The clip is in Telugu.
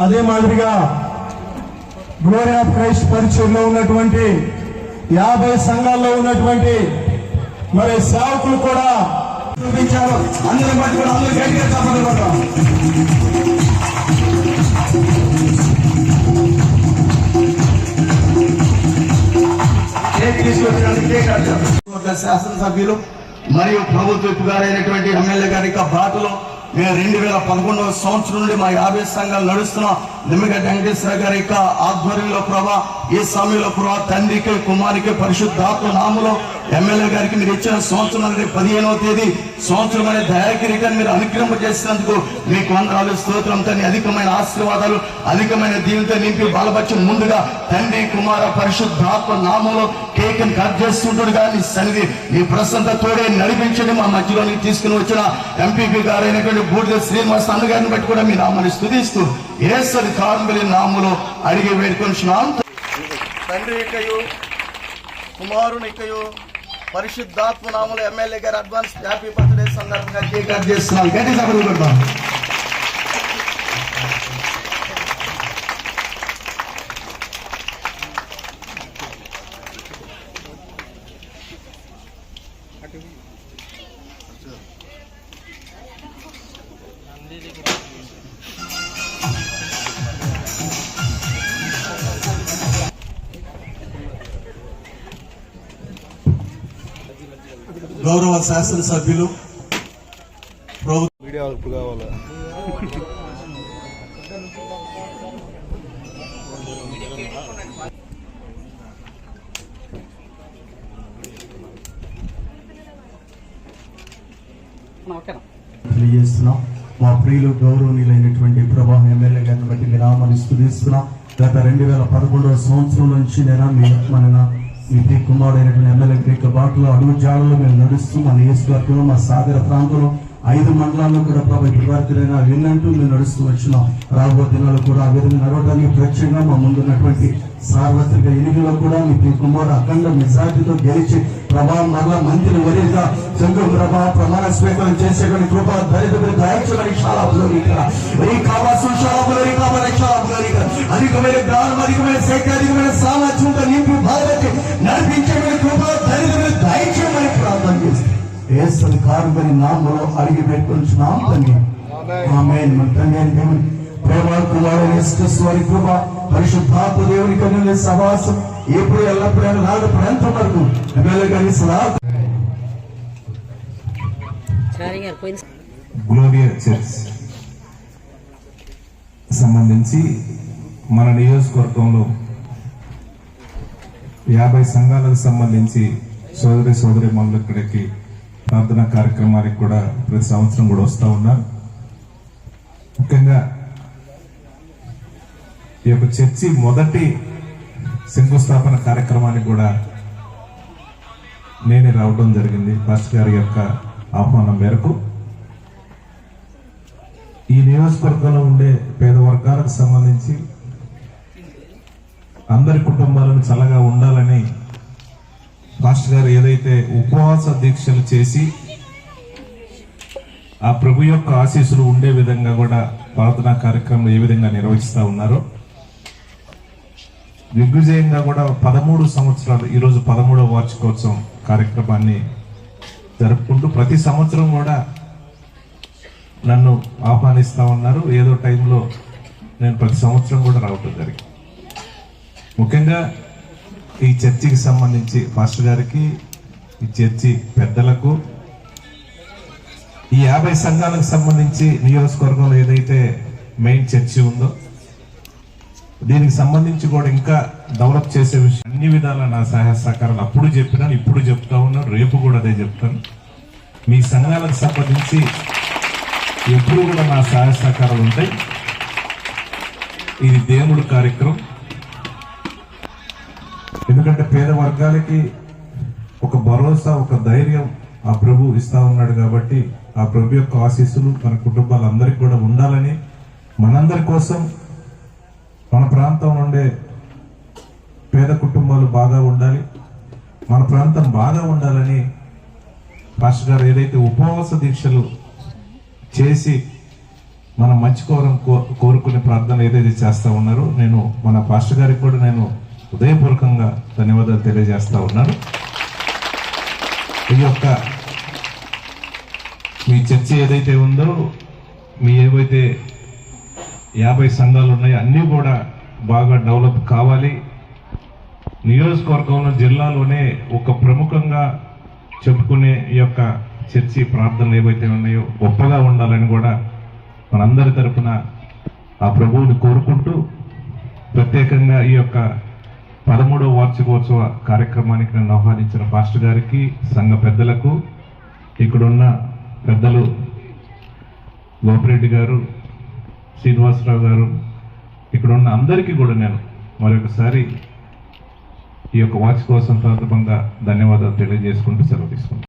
అదే మాదిరిగా గ్లోరీ ఆఫ్ క్రైస్ట్ పరిచయంలో ఉన్నటువంటి యాభై సంఘాల్లో ఉన్నటువంటి మరి సేవకులు కూడా చూపించారు అందరి మధ్య కూడా అందరూ గట్టిగా. ఒక శాసనసభ్యులు మరియు ప్రభుత్వ గారైనటువంటి ఎమ్మెల్యే గారి యొక్క బాటలో మేము రెండు వేల పదకొండవ సంవత్సరం నుండి మా యాభై సంఘాలు నడుస్తున్నాం. నిమ్మగడ్డ వెంకటేశ్వర గారి యొక్క ఆధ్వర్యంలో ప్రభా ఈ సమయంలో ప్రభా తండ్రికి కుమారికి పరిశుద్ధాత్మ నామలో ఎమ్మెల్యే గారికి మీరు ఇచ్చిన సంవత్సరం అనేది పదిహేనవ తేదీ. సంవత్సరం అనే దయాకిరీటాన్ని మీరు అనుగ్రహం చేసినందుకు మీకు వందరాలు స్తోత్రంతో అధికమైన ఆశీర్వాదాలు అధికమైన దీనితో నింపి బలపరిచి ముందుగా తండ్రి కుమార పరిశుద్ధాత్మ నామంలో కేకను కట్ చేస్తుంటాడు కానీ సన్నిధి మీ ప్రసంత తోడే నడిపించండి. మా మధ్యలోనికి తీసుకుని వచ్చిన ఎంపీపీ గారైనటువంటి బూడిద శ్రీనివాస్ అన్న గారిని బట్టి కూడా మీ నామని స్థుతిస్తూ ఏ ఏసరి కార్మిలి నామములో అడిగి వేడుకొంచున్నాం తండ్రి యొక్కయు కుమారుని యొక్కయు పరిశుద్ధాత్మ నామములో ఎమ్మెల్యే గారు అడ్వాన్స్ హ్యాపీ బర్త్డే సందర్భంగా కేక్ కట్ చేస్తున్నాం గట్టి సభలు కొడతాం గౌరవ శాసనసభ్యులు తెలియజేస్తున్నాం. మా ప్రియులు గౌరవనీయులైనటువంటి ప్రభా ఎమ్మెల్యే గారిని బట్టి మీ నామాన్ని స్తుతిస్తున్నాం గత రెండు వేల పదకొండవ సంవత్సరం నుంచి నేను మీ మన మీ ప్రియ కుమారుడైనటువంటి ఎమ్మెల్యే యొక్క బాటలో అడుగు జాడలో మేము నడుస్తూ మా నియోజకవర్గంలో మా సాగర ప్రాంతంలో ఐదు మండలాల్లో కూడా ప్రభావ ఇప్పటి వరకు విన్నట్టు మేము నడుస్తూ వచ్చినాం. రాబో దినాలు కూడా ఆ విధంగా నడవడానికి ప్రత్యేకంగా మా ముందున్నటువంటి సార్వత్రిక ఎన్నికల్లో కూడా మీ ప్రియ కుమార్ అఖండ మెజార్టీతో గెలిచి ప్రభా మరలా మంత్రి వరిగా చంద్రు ప్రభా ప్రమాణ స్వీకారం చేసేటువంటి కృప దరిద్ర దాయచమని శాలాపులోనిక కావాల్సిన శాలాపులోని కావాలి శాలాపులోనిక అధికమైన జ్ఞానం అధికమైన శక్తి అధికమైన సామర్థ్యంతో నింపి భారతి నడిపించమని కృప దరిద్ర దాయించమని ప్రార్థన చేస్తాం నామలో అడిగి పెట్టుకుంటున్నాం తండ్రి. ఆమేన్. మన తండ్రి దేవుని ప్రేమ కుమారుని యేసుక్రీస్తు వారి కృప పరిశుద్ధాత్మ దేవుని కన్నుల సహవాసం ఎప్పుడు ఎల్లప్పుడైనా నాడు ఎంత వరకు ఎమ్మెల్యే గారి సదా చారి చర్చ్ సంబంధించి మన నియోజకవర్గంలో యాభై సంఘాలకు సంబంధించి సోదరి సోదరి మనులు ఇక్కడికి ప్రార్థనా కార్యక్రమానికి కూడా ప్రతి సంవత్సరం కూడా వస్తూ ఉన్నారు. ముఖ్యంగా ఈ యొక్క చర్చి మొదటి శంకుస్థాపన కార్యక్రమానికి కూడా నేనే రావడం జరిగింది. పాస్టర్ గారి యొక్క ఆహ్వానం మేరకు. ఈ నియోజకవర్గంలో ఉండే పేద వర్గాలకు సంబంధించి అందరి కుటుంబాలను చల్లగా ఉండాలని పాస్టర్ గారు ఏదైతే ఉపవాస దీక్షలు చేసి ఆ ప్రభు యొక్క ఆశీస్సులు ఉండే విధంగా కూడా ప్రార్థనా కార్యక్రమం ఏ విధంగా నిర్వహిస్తూ ఉన్నారో దిగ్విజయంగా కూడా పదమూడు సంవత్సరాలు ఈరోజు పదమూడవ వార్షికోత్సవం కార్యక్రమాన్ని జరుపుకుంటూ ప్రతి సంవత్సరం కూడా నన్ను ఆహ్వానిస్తూ ఉన్నారు. ఏదో టైంలో నేను ప్రతి సంవత్సరం కూడా రావటం జరిగింది. ముఖ్యంగా ఈ చర్చికి సంబంధించి పాస్టర్ గారికి ఈ చర్చి పెద్దలకు ఈ యాభై సంఘాలకు సంబంధించి నియోజకవర్గంలో ఏదైతే మెయిన్ చర్చి ఉందో దీనికి సంబంధించి కూడా ఇంకా డెవలప్ చేసే విషయం అన్ని విధాల నా సహాయ సహకారాలు అప్పుడు చెప్పినాను ఇప్పుడు చెప్తా ఉన్నాను రేపు కూడా అదే చెప్తాను. మీ సంఘాలకు సంబంధించి ఎప్పుడు కూడా నా సహాయ సహకారాలు ఉంటాయి. ఇది దేవుడు కార్యక్రమం. ఎందుకంటే పేద వర్గాలకి ఒక భరోసా ఒక ధైర్యం ఆ ప్రభు ఇస్తా ఉన్నాడు కాబట్టి ఆ ప్రభు యొక్క ఆశీస్సులు మన కుటుంబాలందరికీ కూడా ఉండాలని మనందరి కోసం మన ప్రాంతం ఉండే పేద కుటుంబాలు బాగా ఉండాలి. మన ప్రాంతం బాగా ఉండాలని పాస్టర్ గారు ఏదైతే ఉపవాస దీక్షలు చేసి మనం మంచి కోరం కో- కోరుకునే ప్రార్థన ఏదైతే చేస్తూ ఉన్నారో నేను మన పాస్టర్ గారికి కూడా నేను హృదయపూర్వకంగా ధన్యవాదాలు తెలియజేస్తా ఉన్నాను. ఈ యొక్క మీ చర్చ ఏదైతే ఉందో మీ ఏవైతే యాభై సంఘాలు ఉన్నాయో అన్నీ కూడా బాగా డెవలప్ కావాలి. నియోజకవర్గంలో జిల్లాలోనే ఒక ప్రముఖంగా చెప్పుకునే ఈ యొక్క చర్చి ప్రార్థనలు ఏవైతే ఉన్నాయో గొప్పగా ఉండాలని కూడా మనందరి తరఫున ఆ ప్రభువుని కోరుకుంటూ ప్రత్యేకంగా ఈ యొక్క పదమూడవ వార్షికోత్సవ కార్యక్రమానికి నన్ను ఆహ్వానించిన పాస్టర్ గారికి సంఘ పెద్దలకు ఇక్కడున్న పెద్దలు గోపిరెడ్డి గారు శ్రీనివాసరావు గారు ఇక్కడున్న అందరికీ కూడా నేను మరొకసారి ఈ యొక్క వార్షికోత్సవం సందర్భంగా ధన్యవాదాలు తెలియజేసుకుంటూ సెలవు తీసుకుంటాను